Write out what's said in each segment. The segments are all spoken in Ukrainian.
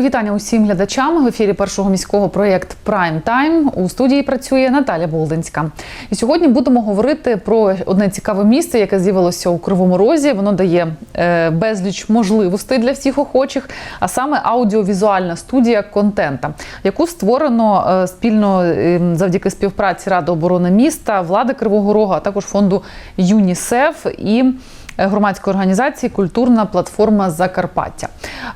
Вітання усім глядачам в ефірі першого міського проєкт Прайм Тайм. У студії працює Наталя Болдинська. І сьогодні будемо говорити про одне цікаве місце, яке з'явилося у Кривому Розі. Воно дає е, безліч можливостей для всіх охочих, а саме аудіовізуальна студія контента, яку створено е, спільно е, завдяки співпраці Ради оборони міста, влади Кривого Рога, а також фонду ЮНІСЕФ і громадської організації Культурна платформа Закарпаття.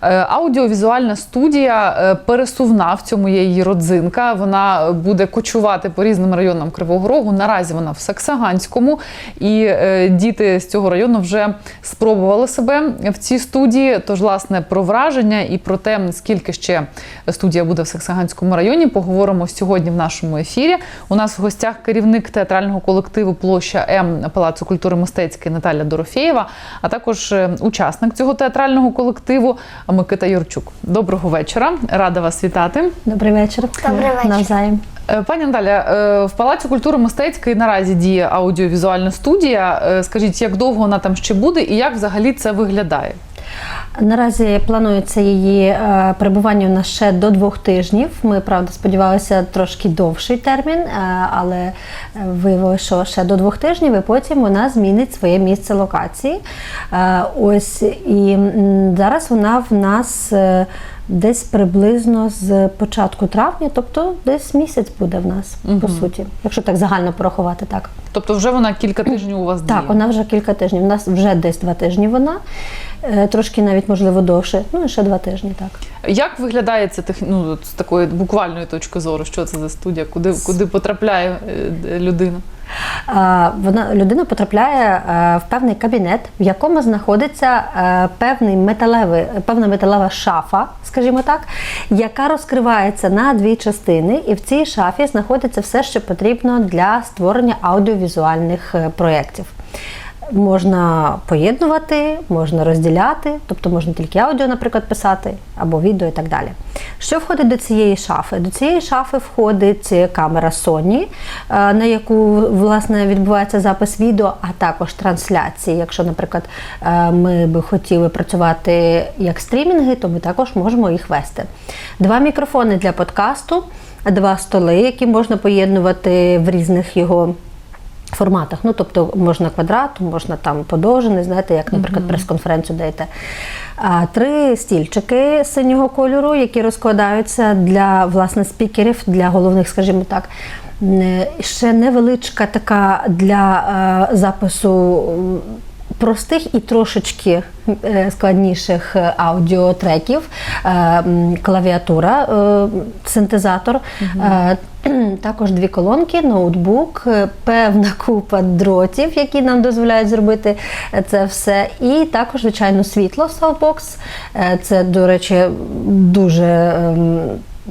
Е, Аудіовізуальна студія е, пересувна в цьому є її родзинка. Вона буде кочувати по різним районам Кривого Рогу. Наразі вона в Саксаганському, і е, діти з цього району вже спробували себе в цій студії. Тож, власне, про враження і про те, скільки ще студія буде в Саксаганському районі, поговоримо сьогодні в нашому ефірі. У нас в гостях керівник театрального колективу Площа М Палацу культури мистецької Наталя Дорофєєва, а також е, учасник цього театрального колективу Микита Юрчук. Доброго вечора, рада вас вітати. Добрий вечір. Добрий вечір. Навзаєм. Е, Пані Наталя, е, в Палаці культури мистецької наразі діє аудіовізуальна студія. Скажіть, як довго вона там ще буде і як взагалі це виглядає? Наразі планується її е, перебування у нас ще до двох тижнів. Ми правда сподівалися трошки довший термін, е, але е, виявилося, що ще до двох тижнів, і потім вона змінить своє місце локації. Ось і зараз вона в нас. Десь приблизно з початку травня, тобто десь місяць буде в нас, по суті, якщо так загально порахувати так. Тобто, вже вона кілька тижнів у вас діє? Так, вона вже кілька тижнів. У нас вже десь два тижні вона, Е, трошки навіть можливо довше. Ну і ще два тижні, так. Як виглядає це ну, з такої буквальної точки зору? Що це за студія? Куди, куди потрапляє е, людина? Вона людина потрапляє е, в певний кабінет, в якому знаходиться е, певний металевий, певна металева шафа, скажімо так, яка розкривається на дві частини, і в цій шафі знаходиться все, що потрібно для створення аудіовізуальних е, проєктів. Можна поєднувати, можна розділяти, тобто можна тільки аудіо, наприклад, писати, або відео і так далі. Що входить до цієї шафи? До цієї шафи входить камера Sony, е, на яку власне відбувається запис відео, а також трансляції. Якщо, наприклад, е, ми би хотіли працювати як стрімінги, то ми також можемо їх вести. Два мікрофони для подкасту, два столи, які можна поєднувати в різних його форматах. Ну, тобто можна квадрат, можна там подовжений, знаєте, як, наприклад, прес-конференцію даєте. А, три стільчики синього кольору, які розкладаються для власне спікерів, для головних, скажімо так. Ще невеличка така для е, запису. Простих і трошечки е, складніших аудіотреків, е, клавіатура, синтезатор, е, також дві колонки, ноутбук, е, певна купа дротів, які нам дозволяють зробити е, це все. І також, звичайно, світло Soundbox. Е, Це, до речі, дуже.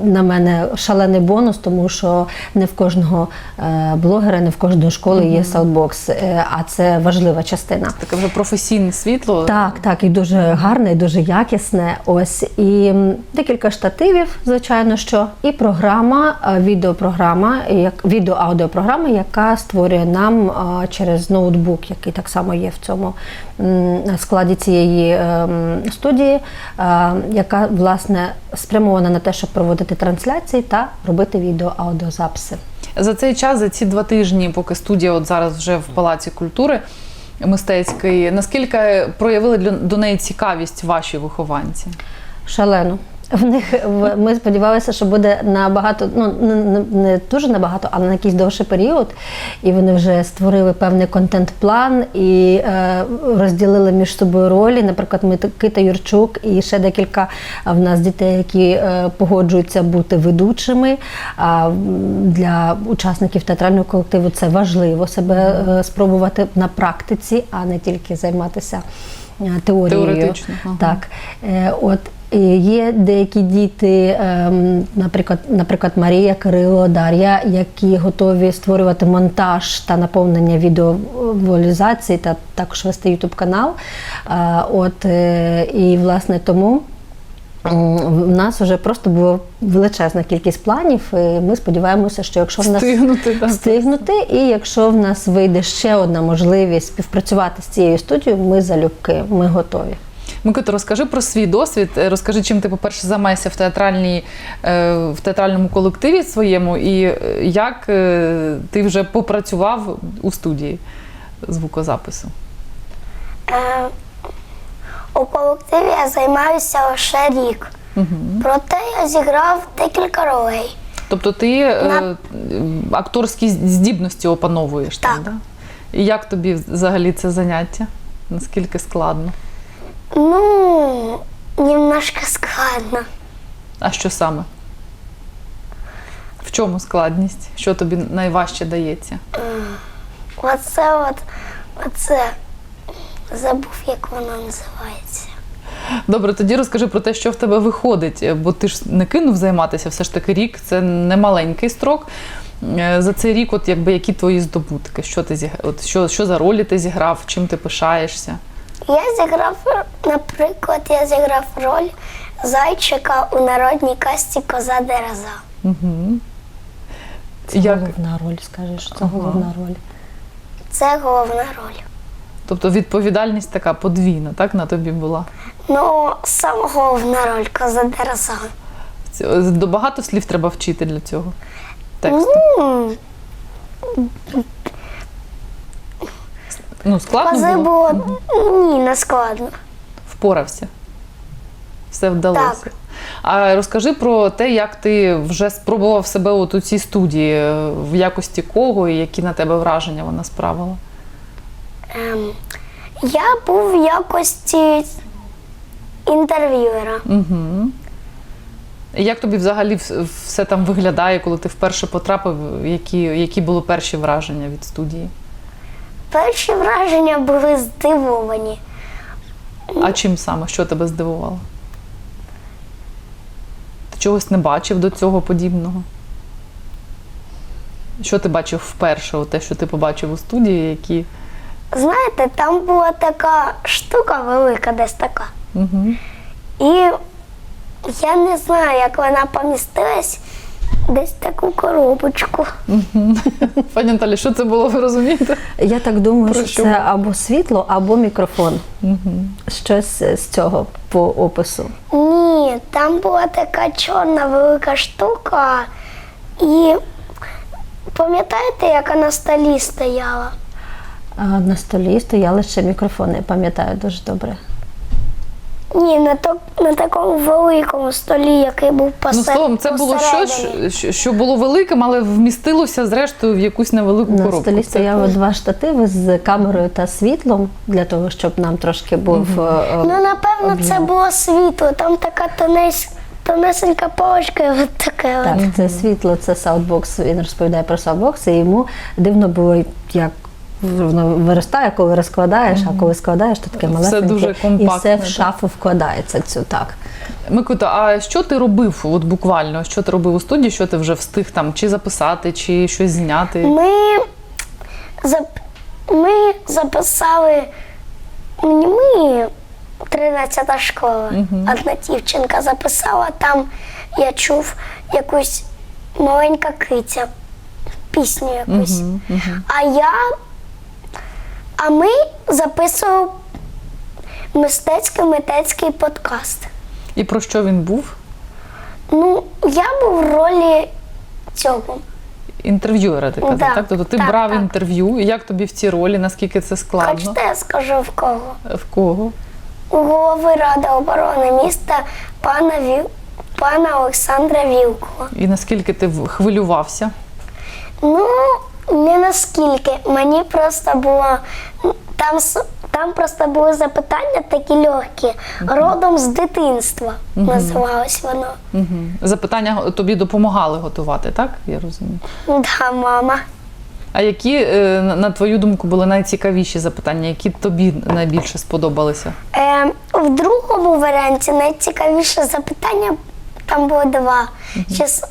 Ем, На мене шалений бонус, тому що не в кожного е, блогера, не в кожної школи є саундбокс, е, а це важлива частина. Таке вже професійне світло. Так, так, і дуже гарне, і дуже якісне. Ось і декілька штативів, звичайно, що і програма, е, відеопрограма, як відео-аудіопрограма, яка створює нам через ноутбук, який так само є в цьому складі цієї е, студії, яка власне спрямована на те, щоб проводити трансляції та робити відео-аудіозаписи. За цей час, за ці два тижні, поки студія от зараз вже в Палаці культури мистецької, наскільки проявили для- до неї цікавість ваші вихованці? Шалено. В них ми сподівалися, що буде набагато, ну не, не, дуже набагато, але на якийсь довший період. І вони вже створили певний контент-план і е, розділили між собою ролі. Наприклад, Микита Юрчук і ще декілька в нас дітей, які е, погоджуються бути ведучими. А для учасників театрального колективу це важливо себе е, спробувати на практиці, а не тільки займатися е, теорією. Теоретично, ага. Так. Е, От є деякі діти, ем, наприклад, наприклад, Марія, Кирило, Дар'я, які готові створювати монтаж та наповнення відеоволізації та також вести ютуб канал. От е, і власне тому. В нас вже просто була величезна кількість планів, і ми сподіваємося, що якщо в нас Встигнути, так. встигнути, і якщо в нас вийде ще одна можливість співпрацювати з цією студією, ми залюбки, ми готові. Микита, розкажи про свій досвід. Е, Розкажи, чим ти, по-перше, займаєшся в театральній е, в театральному колективі своєму, і е, як ти вже попрацював у студії звукозапису. Е, у колективі я займаюся лише рік. Проте я зіграв декілька ролей. Тобто ти На- акторські здібності опановуєш там, Так. да? І як тобі взагалі це заняття? Наскільки складно? Ну, немножко складно. А що саме? В чому складність? Що тобі найважче дається? Оце от, оце. Забув, як воно називається. Добре, тоді розкажи про те, що в тебе виходить, е, бо ти ж не кинув займатися, все ж таки рік це не маленький строк. Е, За цей рік, от якби які твої здобутки? Що ти зіг... от що, що за ролі ти зіграв, чим ти пишаєшся? Я зіграв, наприклад, я зіграв роль зайчика у народній касті Коза Дереза. Угу. Це Як? головна роль, скажеш, це Ага. головна роль. Це головна роль. Тобто відповідальність така подвійна, так на тобі була. Ну, саме головна роль Коза Дереза. До багато слів треба вчити для цього тексту. М, Ну, складно Кози було? було ні, не складно. Впорався. Все вдалося. Так. А розкажи про те, як ти вже спробував себе от у цій студії, е, в якості кого і які на тебе враження вона справила. Ем, я був в якості інтерв'юера. Угу. Як тобі взагалі все там виглядає, коли ти вперше потрапив? Які, які були перші враження від студії? Перші враження були здивовані. А чим саме? Що тебе здивувало? Ти чогось не бачив до цього подібного? Що ти бачив вперше, те, що ти побачив у студії, які. Знаєте, там була така штука велика, десь така. Угу. І я не знаю, як вона помістилась десь таку коробочку. Пані Наталі, що це було, ви розумієте? Я так думаю, Про що що це або світло, або мікрофон. Щось з цього по опису. Ні, там була така чорна велика штука. І пам'ятаєте, яка на столі стояла? А на столі стояли ще мікрофони, я пам'ятаю дуже добре. Ні, на, то, на такому великому столі, який був Ну, словом, це було щось, посередині. що, що було великим, але вмістилося зрештою в якусь невелику На коробку. столі Це стояли два штативи з камерою та світлом для того, щоб нам трошки був. е, Ну, напевно, це було світло. Там така тонесь, тонесенька паличка, і от таке. от. Так, це світло, це саундбокс. Він розповідає про саундбокс, і йому дивно було, як воно виростає, коли розкладаєш, а коли складаєш, то таке Все малесеньке. дуже і все в так. шафу вкладається цю так. Микита, а що ти робив, от буквально, що ти робив у студії, що ти вже встиг там чи записати, чи щось зняти? Ми, зап... ми записали не ми, 13 школа. Одна дівчинка записала, там я чув якусь маленька киця, пісню якусь. А я. А ми записували мистецько-митецький подкаст. І про що він був? Ну, я був в ролі цього. Інтерв'юера, ти казав, Да. так? Тобто ти Так, брав так. інтерв'ю, і як тобі в цій ролі, наскільки це складно? Хочете, я скажу в кого? В кого? У голови Ради оборони міста пана Віл... пана Олександра Вілкова. І наскільки ти хвилювався? Ну, не наскільки. Мені просто було. Там, там просто були запитання такі легкі, родом з дитинства називалось воно. Запитання тобі допомагали готувати, так? Я розумію. Да, мама. А які, е, на твою думку, були найцікавіші запитання, які тобі найбільше сподобалися? Е, в другому варіанті найцікавіше запитання там було два. Чи, с-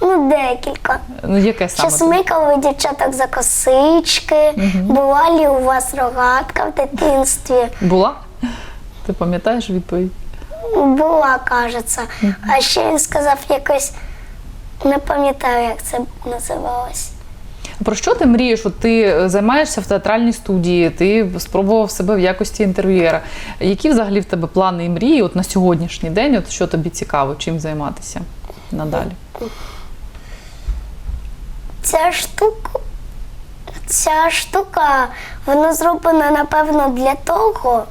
ну, декілька. Ну, яке саме? смикали ви дівчаток за косички? Була лі у вас рогатка в дитинстві? Була? Ти пам'ятаєш відповідь? Була, кажеться. А ще він сказав якось, не пам'ятаю, як це називалось. Про що ти мрієш? От ти е, займаєшся в театральній студії, ти спробував себе в якості інтерв'юєра. Які взагалі в тебе плани і мрії от на сьогоднішній день? От що тобі цікаво, чим займатися надалі? Ця штука, ця штука, вона зроблена, напевно, для того,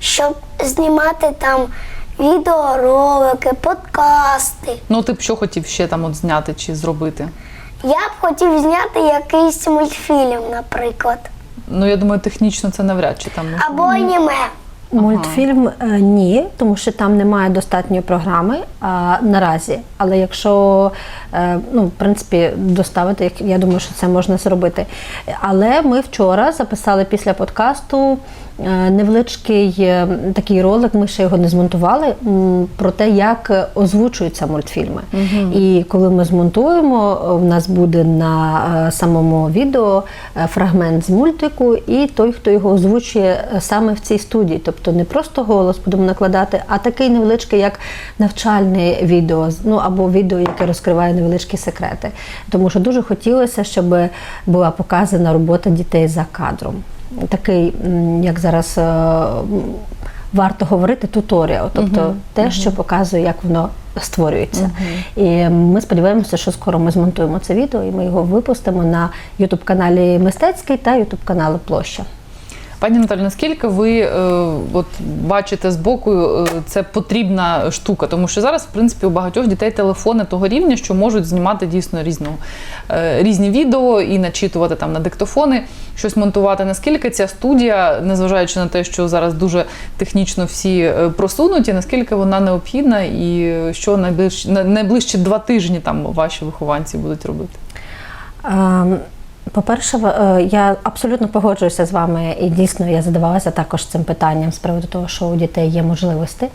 щоб знімати там відеоролики, подкасти. Ну, ти б що хотів ще там от зняти чи зробити? Я б хотів зняти якийсь мультфільм, наприклад, Ну, я думаю, технічно це навряд чи там можна. або аніме. Мультфільм е, ні, тому що там немає достатньої програми а, наразі. Але якщо е, ну, в принципі доставити, я думаю, що це можна зробити. Але ми вчора записали після подкасту невеличкий е, такий ролик. Ми ще його не змонтували про те, як е, озвучуються мультфільми. І коли ми змонтуємо, е, в нас буде на е, самому відео е, фрагмент з мультику, і той, хто його озвучує е, саме в цій студії. Тобто не просто голос будемо накладати, а такий невеличкий, як навчальне відео, ну або відео, яке розкриває невеличкі секрети. Тому що дуже хотілося, щоб була показана робота дітей за кадром. Такий, як зараз. е, Варто говорити туторіал, тобто те, що показує, як воно створюється. І ми сподіваємося, що скоро ми змонтуємо це відео і ми його випустимо на Ютуб каналі Мистецький та Ютуб каналу Площа. Пані Наталі, наскільки ви е, от бачите збоку, е, це потрібна штука? Тому що зараз, в принципі, у багатьох дітей телефони того рівня, що можуть знімати дійсно різну, е, різні відео і начитувати там на диктофони, щось монтувати. Наскільки ця студія, незважаючи на те, що зараз дуже технічно всі е, просунуті, наскільки вона необхідна, і що найближчі, найближчі два тижні там ваші вихованці будуть робити? Ем, По-перше, е, я абсолютно погоджуюся з вами, і дійсно я задавалася також цим питанням з приводу того, що у дітей є можливості.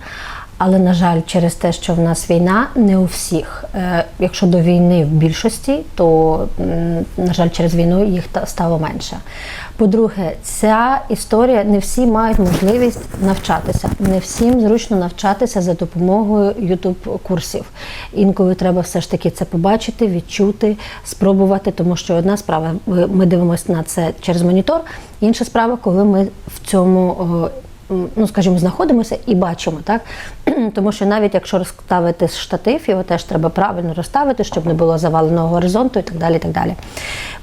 Але, на жаль, через те, що в нас війна, не у всіх. Е, Якщо до війни в більшості, то, на жаль, через війну їх та- стало менше. По-друге, ця історія не всі мають можливість навчатися. Не всім зручно навчатися за допомогою youtube курсів. Інколи треба все ж таки це побачити, відчути, спробувати, тому що одна справа, ми дивимося на це через монітор, інша справа, коли ми в цьому. Ну, скажімо, знаходимося і бачимо, так? Тому що навіть якщо розставити штатив, його теж треба правильно розставити, щоб не було заваленого горизонту і так далі. І так далі.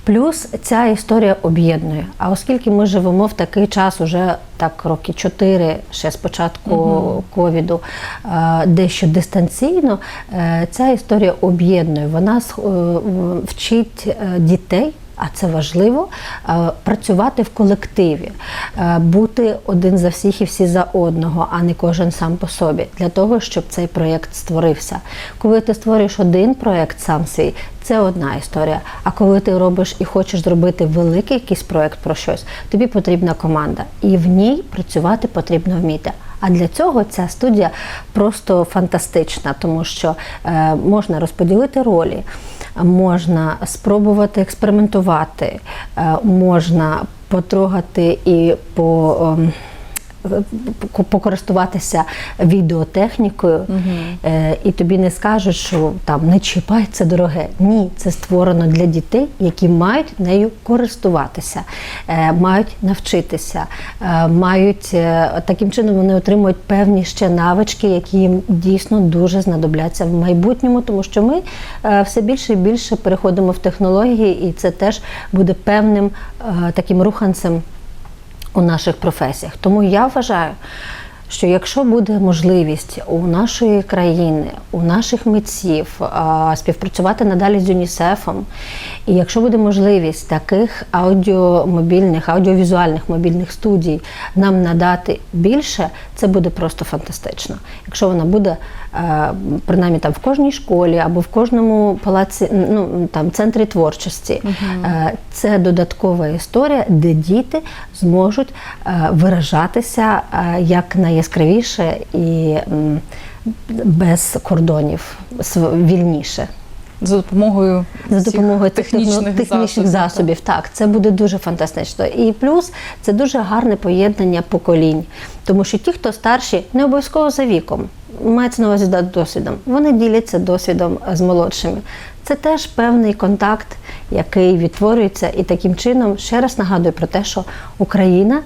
Плюс ця історія об'єднує. А оскільки ми живемо в такий час, уже так роки чотири, ще з початку ковіду, е, дещо дистанційно, е, ця історія об'єднує. Вона е, вчить дітей. А це важливо е, працювати в колективі, е, бути один за всіх і всі за одного, а не кожен сам по собі, для того, щоб цей проєкт створився. Коли ти створюєш один проєкт сам свій, це одна історія. А коли ти робиш і хочеш зробити великий якийсь проєкт про щось, тобі потрібна команда, і в ній працювати потрібно вміти. А для цього ця студія просто фантастична, тому що е, можна розподілити ролі, можна спробувати експериментувати, е, можна потрогати і по. По- покористуватися відеотехнікою, е, і тобі не скажуть, що там не чіпай це дороге. Ні, це створено для дітей, які мають нею користуватися, е, мають навчитися, е, мають таким чином вони отримують певні ще навички, які їм дійсно дуже знадобляться в майбутньому, тому що ми все більше і більше переходимо в технології, і це теж буде певним таким руханцем у наших професіях. Тому я вважаю, що якщо буде можливість у нашої країни, у наших митців співпрацювати надалі з ЮНІСЕФом, і якщо буде можливість таких аудіомобільних, аудіовізуальних мобільних студій нам надати більше, це буде просто фантастично. Якщо вона буде е, принаймні там в кожній школі або в кожному палаці, ну там центрі творчості, е, це додаткова історія, де діти зможуть е, виражатися як найяскравіше і без кордонів, вільніше. За допомогою За допомогою технічних, технічних, технічних засобів. засобів. Так, це буде дуже фантастично. І плюс це дуже гарне поєднання поколінь, тому що ті, хто старші, не обов'язково за віком, мається на увазі досвідом. Вони діляться досвідом з молодшими. Це теж певний контакт, який відтворюється, і таким чином ще раз нагадую про те, що Україна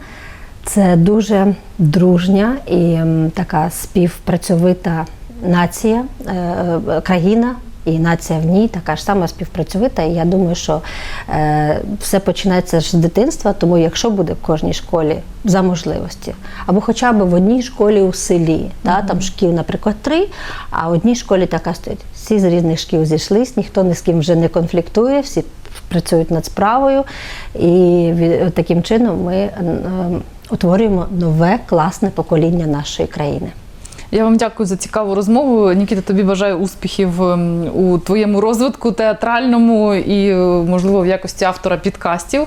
це дуже дружня і така співпрацьовита нація, е, е, країна. І нація в ній така ж сама співпрацьовита. І я думаю, що е, все починається з дитинства. Тому якщо буде в кожній школі за можливості, або хоча б в одній школі у селі, та, там шкіл, наприклад, три, а в одній школі така стоїть. Всі з різних шкіл зійшлись, ніхто ні з ким вже не конфліктує, всі працюють над справою. І таким чином ми е, утворюємо нове класне покоління нашої країни. Я вам дякую за цікаву розмову. Нікіта, тобі бажаю успіхів ем, у твоєму розвитку театральному і, е, можливо, в якості автора підкастів.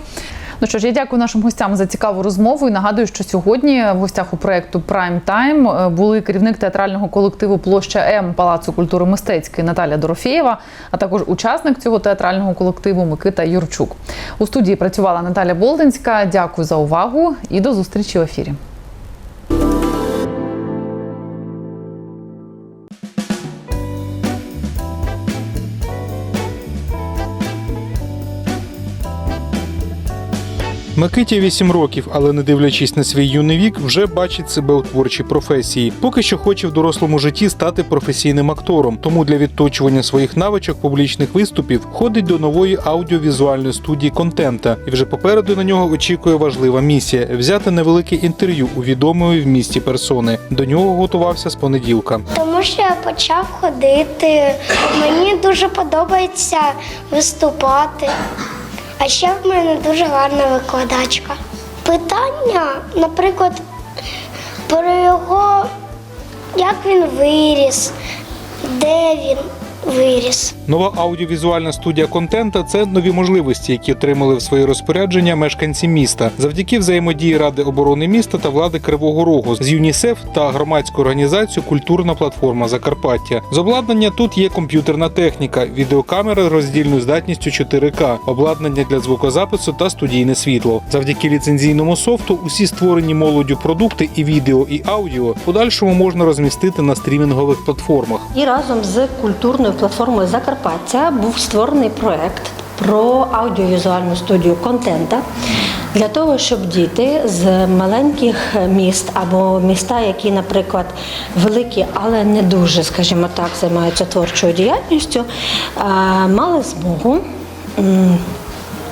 Ну що ж, я дякую нашим гостям за цікаву розмову і нагадую, що сьогодні в гостях у Prime Time е, були керівник театрального колективу Площа М Палацу культури мистецької Наталя Дорофєєва, а також учасник цього театрального колективу Микита Юрчук. У студії працювала Наталя Болдинська. Дякую за увагу і до зустрічі в ефірі. Микиті 8 років, але не дивлячись на свій юний вік, вже бачить себе у творчій професії. Поки що хоче в дорослому житті стати професійним актором. Тому для відточування своїх навичок публічних виступів ходить до нової аудіовізуальної студії контента. І вже попереду на нього очікує важлива місія взяти невелике інтерв'ю у відомої в місті персони. До нього готувався з понеділка. Тому що я почав ходити. Мені дуже подобається виступати. А ще в мене дуже гарна викладачка. Питання, наприклад, про його, як він виріс, де він виріс. Нова аудіовізуальна студія контента це нові можливості, які отримали в своє розпорядження мешканці міста завдяки взаємодії Ради оборони міста та влади Кривого Рогу з ЮНІСЕФ та громадською організацією Культурна платформа Закарпаття. З обладнання тут є комп'ютерна техніка, відеокамери роздільною здатністю 4К, обладнання для звукозапису та студійне світло. Завдяки ліцензійному софту усі створені молоддю продукти і відео, і аудіо подальшому можна розмістити на стрімінгових платформах. І разом з культурною платформою Закарпаття був створений проект про аудіовізуальну студію контента для того, щоб діти з маленьких міст або міста, які, наприклад, великі, але не дуже, скажімо так, займаються творчою діяльністю, е, мали змогу.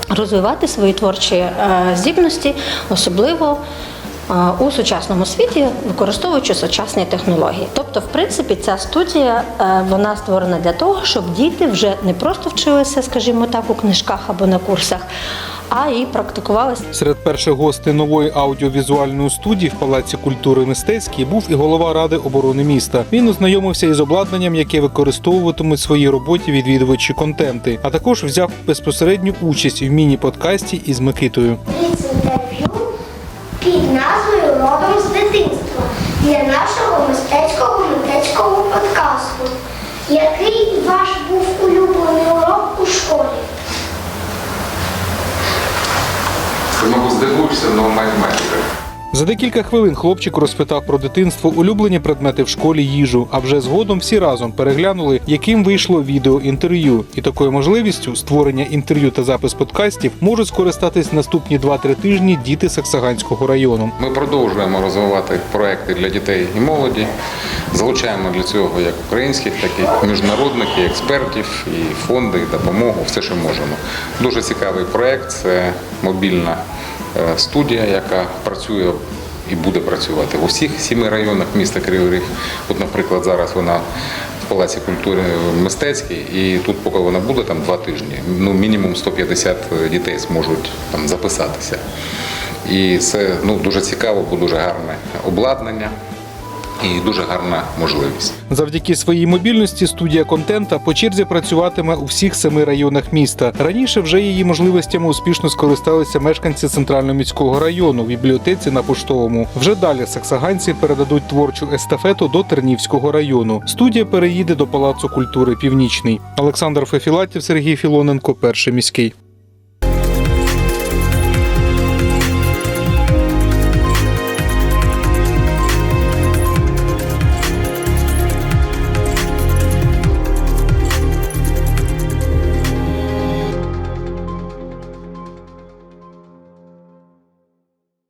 Розвивати свої творчі е, здібності, особливо у сучасному світі, використовуючи сучасні технології. Тобто, в принципі, ця студія е, вона створена для того, щоб діти вже не просто вчилися, скажімо так, у книжках або на курсах, а і практикувалися. Серед перших гостей нової аудіовізуальної студії в Палаці культури мистецькій був і голова ради оборони міста. Він ознайомився із обладнанням, яке використовуватимуть в своїй роботі відвідувачі контенти, а також взяв безпосередню участь в міні-подкасті із Микитою. Із інтерв'ю під назвою Родом з дитинства для нашого мистецького мистецького подкасту. Який ваш був улюблений урок у школі? Ти, мабуть, здивуєшся, але математика. За декілька хвилин хлопчик розпитав про дитинство, улюблені предмети в школі, їжу. А вже згодом всі разом переглянули, яким вийшло відеоінтерв'ю. І такою можливістю створення інтерв'ю та запис подкастів можуть скористатись наступні 2-3 тижні діти Саксаганського району. Ми продовжуємо розвивати проекти для дітей і молоді. Залучаємо для цього як українських, так і міжнародних, і експертів, і фонди, і допомогу, все, що можемо. Дуже цікавий проект. Це мобільна студія, яка працює і буде працювати в усіх сіми районах міста Кривий Ріг. От, наприклад, зараз вона в Палаці культури мистецькій, і тут, поки вона буде, там два тижні. Ну, мінімум 150 дітей зможуть там записатися. І це ну, дуже цікаво, бо дуже гарне обладнання і дуже гарна можливість. Завдяки своїй мобільності студія контента по черзі працюватиме у всіх семи районах міста. Раніше вже її можливостями успішно скористалися мешканці центрального міського району в бібліотеці на поштовому. Вже далі саксаганці передадуть творчу естафету до Тернівського району. Студія переїде до Палацу культури Північний. Олександр Фефілатів, Сергій Філоненко, перший міський.